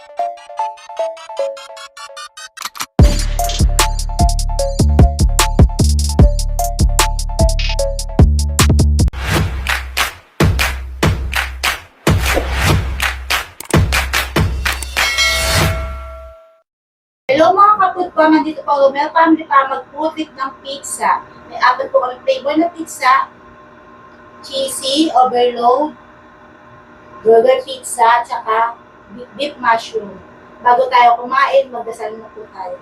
Hello mga kaputpa, nandito pa Romel Family para mag-putik ng pizza. May apat po kami flavor na pizza. Cheesy, overload, burger pizza, tsaka beef, mushroom. Bago tayo kumain, magdasal na po tayo.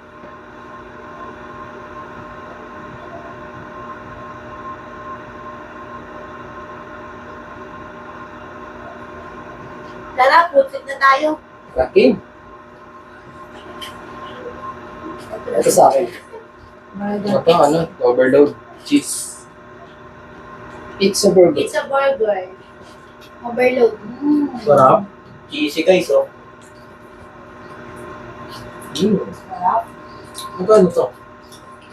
Tara, putik na tayo. Raking. Ito sa akin. Ito ano, overload. Cheese. Pizza burger. Pizza burger. Overload. Mm. Sarap. Cheesy guys, oh. Mm. Sarap. Magkano to?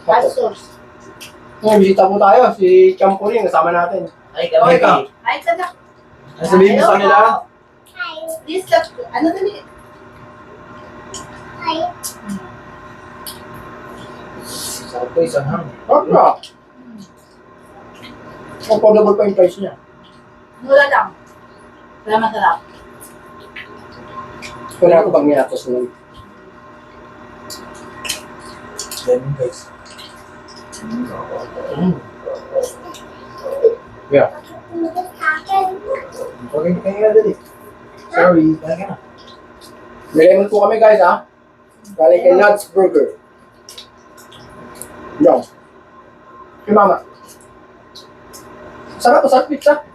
Hot sauce. Ngayon, bisita po tayo. Si Champurin, kasama natin. Ay, Okay ka. kami. Ay, sana. Ano sabihin mo sa kanila? po. Please, go. Ano dali? Sarap ko isang hang. Sarap. Affordable pa yung price niya. Mula lang. Kaya masarap. Wala ko pang niyatos nun. Ganun guys. Mm. Yeah. Okay, kaya dali. Sorry, kaya ka na. May lemon po kami guys ha. Galing kay Nuts Burger. Yo. Si Mama. Sarap sarap pizza.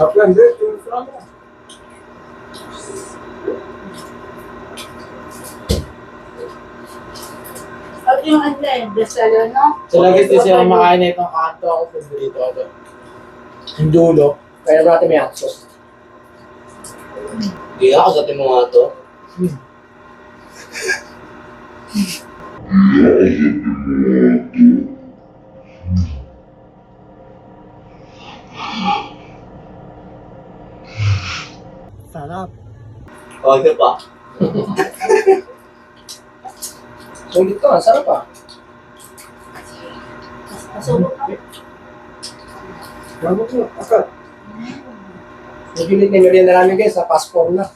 Din. Sarap lang. At yung ano eh, bestseller, no? Sila guys, di sila makain na itong kanto ako. Favorito ako. to. Yung dulo. Kaya natin may hot sauce. Hindi ako sa mo nga to. Sarap. O, ito pa. Sulit to, ang sarap ah. Masubok ka. Bago to, akal. Nagilit na merienda namin guys, sa passport na.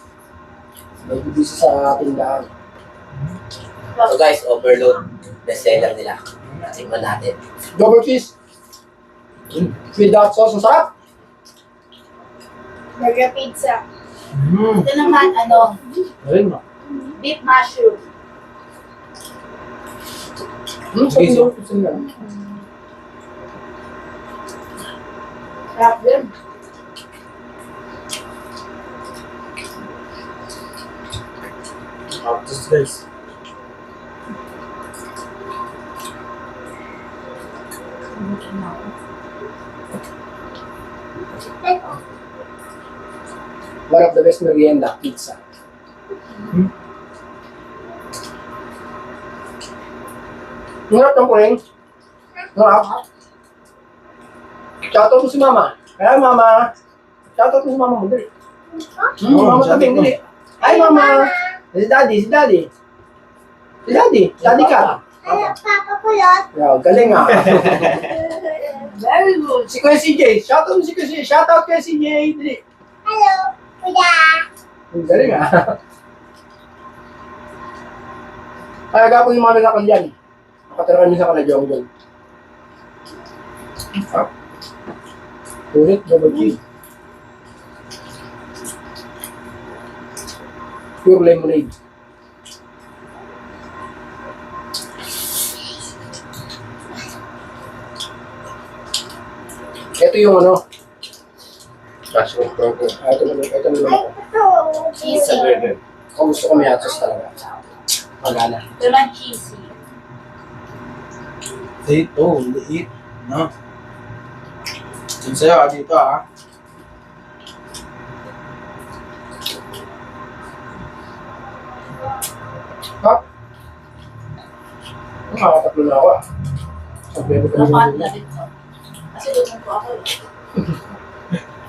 Busy sa tindahan. So guys, overload. Bestseller nila. Tingnan natin. Double cheese. With hot sauce, ang sarap. Burger pizza. Mm. Ito naman, ano, Ayun mo. beef mushroom. Hmm, sarap Okay, so- yung double cheese nila. Sarap din. Tapos guys. One of the best merienda, pizza. Hmm? Sarap ng kuring. Sarap. Shoutout mo si mama. Kaya mama. Shoutout mo si mama mo. Dali. Hmm, Oh, mama tabing, dali. Hi mama. Si daddy, si daddy. Si daddy. Daddy ka. Papa Kulot. Yeah, galing ah. Very good. si Kuya CJ. Shoutout mo si Kuya CJ. Shoutout kay CJ. Dali. Hello, Kuya. Ang galing ah. Kaya gagawin yung mga nilakal yan. Nakatira kami sa Kalajong doon. Ha? Ulit, double cheese. Pure lemonade. Ito yung ano. Mushroom burger. Ah, ito naman, ito naman ako. Cheesy. burger. Kung gusto ko may atos talaga. Pagana. Ito naman cheesy. Dito, liit. No? Yung sa'yo, ah, dito ah. Ha? Nakakatatlo na ako ah. Sabi ko Nakuha kami na rin to. Kasi lutong ko ako. eh.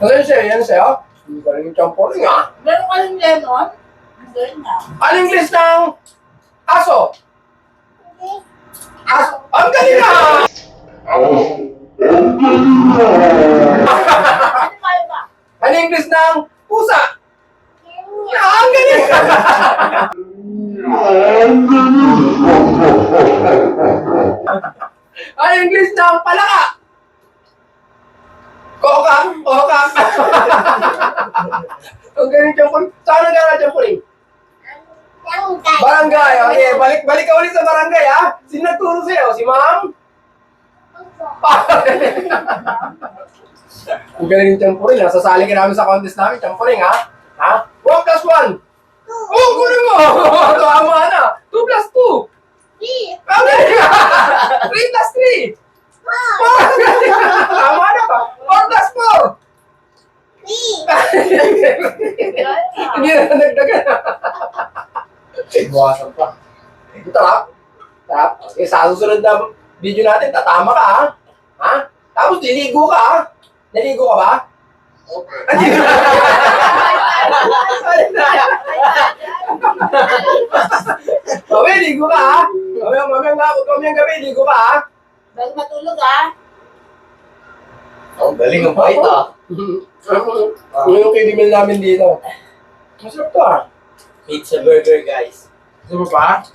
Ano yun sa'yo? Yan sa'yo? Hindi ka rin yung champoring ah. Meron ka rin lemon? Ang galing na. Ano yung list ng aso? Aso. Ang galing ah! Ano kayo ba? Ano yung list ng pusa? Ah, ang galing! ano yung list ng palaka? Kokak! Kokak! ang galing champoring. Saan nag-aaral champoring? Barangay. Okay, balik balik ka ulit sa barangay ha. Sino nagturo sa'yo? Si ma'am? Ang galing yung champoring ha. Sasali ka namin sa contest namin, champoring ha. Ha? 1 plus 1. Oh, kunin mo! Tama na. 2 plus 2. Ang galing! 3 plus 3. Tama na ba? 4 plus 4. Hindi na nagdagan. Iwasan pa. Tara. Tara. Eh, sa susunod na video natin, tatama ka, ha? Ha? Tapos, liligo ka, ha? Naligo ka ba? Okay. Mami, ligo ka, ha? Mami, mami, mami, mami, gabi, ligo ka, ha? Bago matulog ah. Ang galing ng bait ah. Ano yung kidimil namin dito? Masarap to, ha? Pizza burger guys. Gusto mo pa?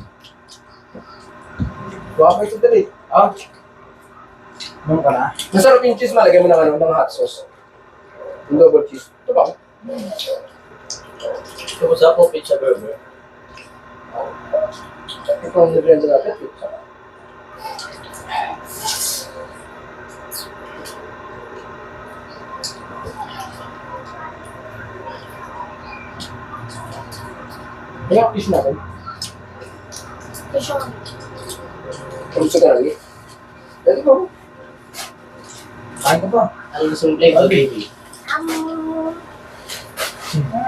Baka kayo dali. Ah. Ano ka na? Masarap yung cheese, malagay mo ng ano, ng hot sauce. Yung double cheese. Ito ba? Kumusta po pizza burger? Ito ang ingredients natin. pizza. Kaya ang fish natin. Kamusta ka lagi? Dali ko. Kain ka pa. Ano gusto mong flavor baby?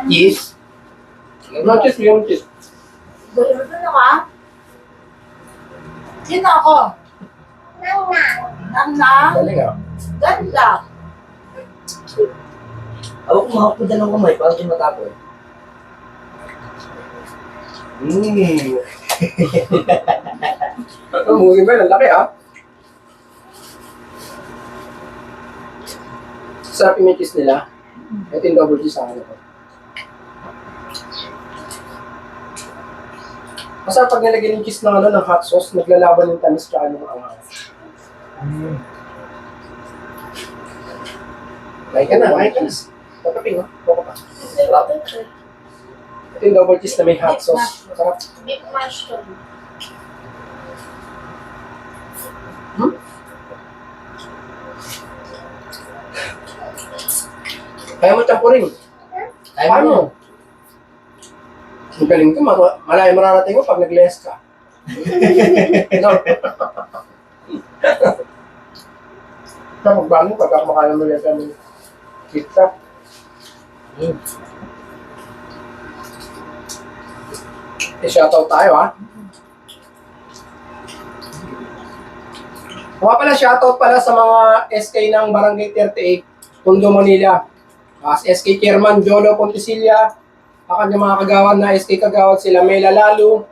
Cheese? No cheese, yung cheese. Gusto na ka? Sino ako? Nang na? Dali nga. Ganda. Ako kumahap ko dyan ng kamay, parang di matapon. Mmm. Ang mungin ba? Ang laki ah. Sarap yung cheese nila. Ito yung double cheese sa akin ito. Masarap pag nilagyan yung cheese ng, ano, ng hot sauce, naglalaban yung tamis tsaka yung angas. Mm. Kain ka na, kain ka na. Papaping, ha? Boko pa. Ito yung double cheese na may hot sauce. Masarap. Beef mushroom. Kaya mo champurin. Kaya Paano? mo. Ang galing ko, ma- malayo mararating mo pag nag-less ka. no? Kapag bago, pag kumakain mo yan kami pizza. Mm. Eh, shoutout tayo, ha? Mga pala, shoutout pala sa mga SK ng Barangay 38, Tondo, Manila. As SK Chairman Jolo Pontesilia, ang mga kagawad na SK kagawad sila Mela Lalu,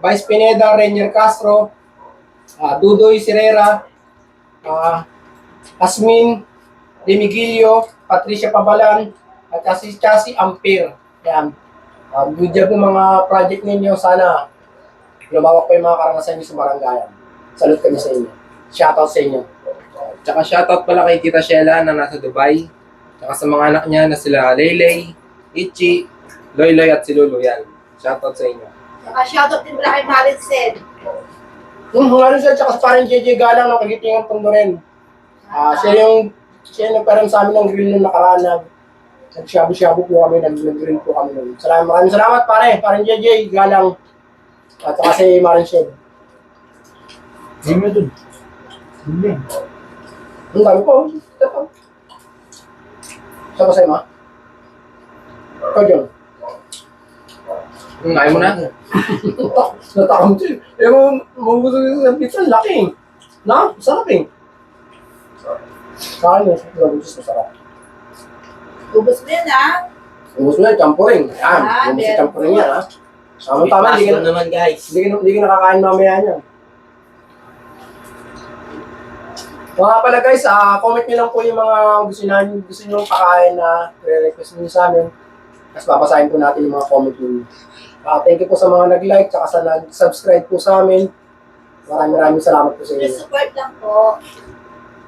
Vice Pineda, Renier Castro, ah, Dudoy Sirera, ah, Asmin, Demigilio, Patricia Pabalan, at si Chasi Ampere. Yan. Uh, good job ng mga project ninyo. Sana lumawak pa yung mga karanasan niyo sa barangayan. Salute kami sa inyo. Shoutout sa inyo. Tsaka shoutout pala kay Tita Shella na nasa Dubai. Tsaka sa mga anak niya na sila Leylay, Ichi, Loyloy at si Lulu yan. Shoutout sa inyo. Saka shoutout din pala kay Maricel. Yung mga ano siya, tsaka sa parang JJ Galang ng Kagitingan Tondo rin. Ah, siya yung, siya yung nagkaroon sa amin ng grill nung nakaraan na nag-shabu-shabu po kami, nag- nag-grill po kami. Salamat, maraming salamat pare, parang JJ Galang. At saka si Marin Shed. Hindi mo dun. Hindi. Ang dami po. Saan ko sa'yo, ma? Ikaw, John. Hmm, Kain mo na? Natakam siya. Eh, gusto ko ng pizza, ang laki. Na, sarap eh. Sa akin, masarap. Ubus mo yun ah. Ubus mo yan, champuring. Yan, Ah, ubus meron sa champuring yan, ha? Tama tama, hindi ka, Pasok naman guys. hindi ka, hindi ka nakakain mamaya niyan. Mga pala guys, ah, comment nyo lang po yung mga gusto nyo, gusto nyo pakain na re-request nyo sa amin. Tapos babasahin po natin yung mga comment nyo. Ah, thank you po sa mga nag-like, tsaka sa nag-subscribe po sa amin. Maraming maraming salamat po sa inyo. support lang po.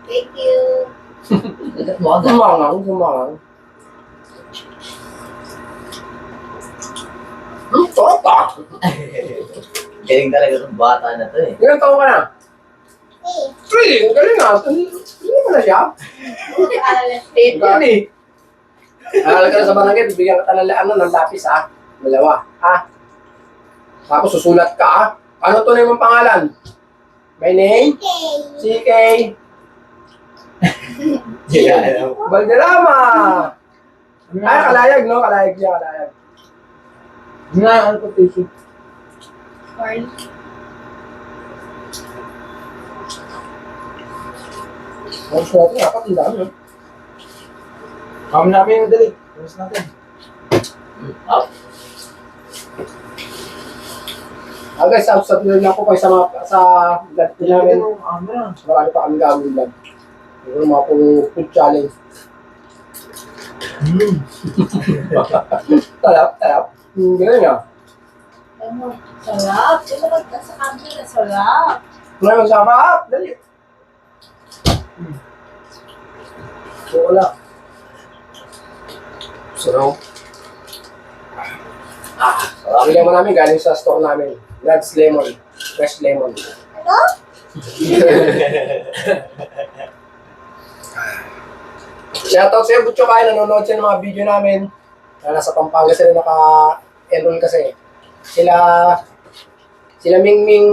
Thank you. Dagat mo. Gumangang, gumangang. Ah! Galing talaga ng bata na to eh. Ilang taon ka na? Three! Ang galing ah! Hindi mo na siya? Yan eh. Alala ka na sa barangay, bibigyan ka talaga ano, ng lapis ha. Dalawa. Ha? Tapos susulat ka ha. Ano to na yung pangalan? My name? CK alam. Valderrama! Ay, kalayag no? Kalayag siya, kalayag. Nga, ano po, tissue? Corn. Ang nga, dapat ang dami. oh. Kami namin yung dali. Tapos natin. Up. Ah guys, subscribe lang po kayo sa mga sa vlog po namin. Marami pa kami gagawin vlog. Yung mga pong food challenge. Hmm. Tarap, tarap. Hmm, ganun nga. Ano, sarap. Ba ka sa camera, sarap. Ngayon, sarap. Dali. Hmm. Wala. Sarap. Ah, Ang lemon namin galing sa store namin. God's Lemon. Fresh lemon. Ano? Shoutout sa'yo, Butcho Kaya. Nanonood siya ng mga video namin. Na nasa Pampanga sila naka-enroll kasi. Sila, sila Ming Ming,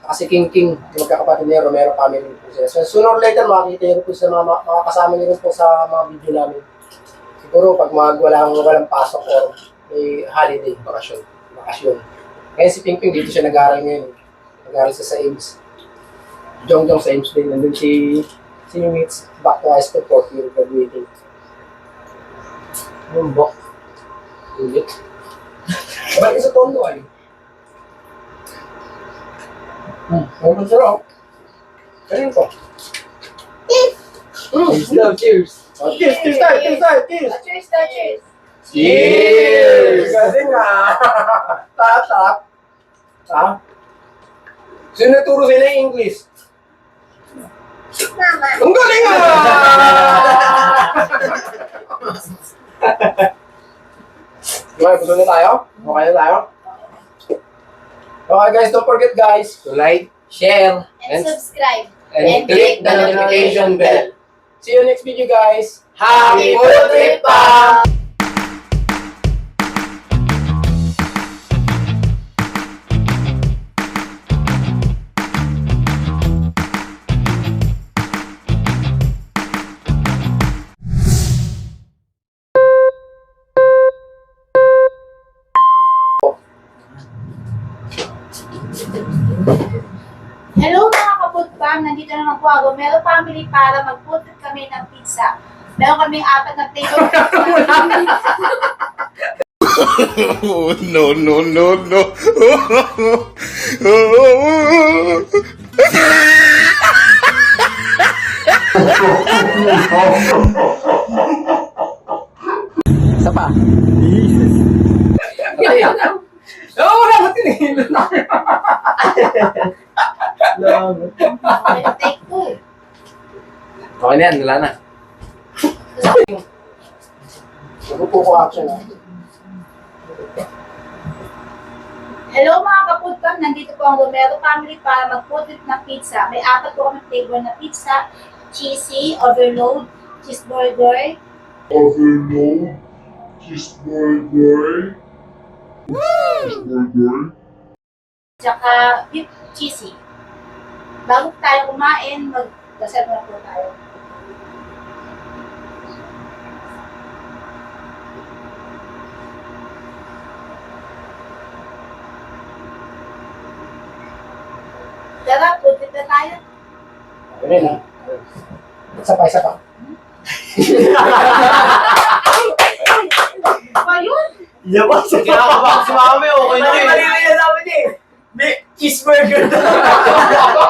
saka si King King, yung magkakapatid niya, Romero family po sila. So, sooner or later, makikita niyo po sa mga, mga kasama niyo po sa mga video namin. Siguro, pag mag walang, walang pasok or may holiday, bakasyon. Bakasyon. Kaya si Ping Ping, dito siya nag-aaral ngayon. Nag-aaral siya sa Ames. Jong Jong sa Ames din. Nandun si si Mitch back to high school year graduating. Yung bok. Ulit. Balik sa tondo ay. Hmm. Ang sarap. Kanin ko. Hmm. Cheers cheers. Oh, cheers, cheers tayo, cheers tayo, cheers. Cheers, na, cheers. Cheers! Galing nga. Tatap. Ha? Sino nagturo sa'yo ng English? Mama. Ang galing nga! Okay, gusto na tayo? Okay na tayo? Okay guys, don't forget guys, To like, share, And subscribe. and click the notification bell. see you next video guys. Happy food trip pa! Family para mag-food kami ng pizza. Meron kaming apat na table. Oh, no, no, no, no. Isa pa. Okay. Oo, wala ko tinigilan na. Okay, take two. Okay na yan, wala na. Ano po ko action ah. Hello mga kaputpam, nandito po ang Romero family para mag-food ng pizza. May apat po kami flavor na pizza. Cheesy, overload, cheeseburger, Overload, cheeseburger, cheeseburger, tsaka beef cheesy. Bago tayo kumain, mag-dasal na po tayo. Tara, putit na tayo. Ganun na. Isa pa, isa pa. Ba yun? Yabas. Kinakabahan si Mami, okay na eh. Maliliyan eh. May cheeseburger na.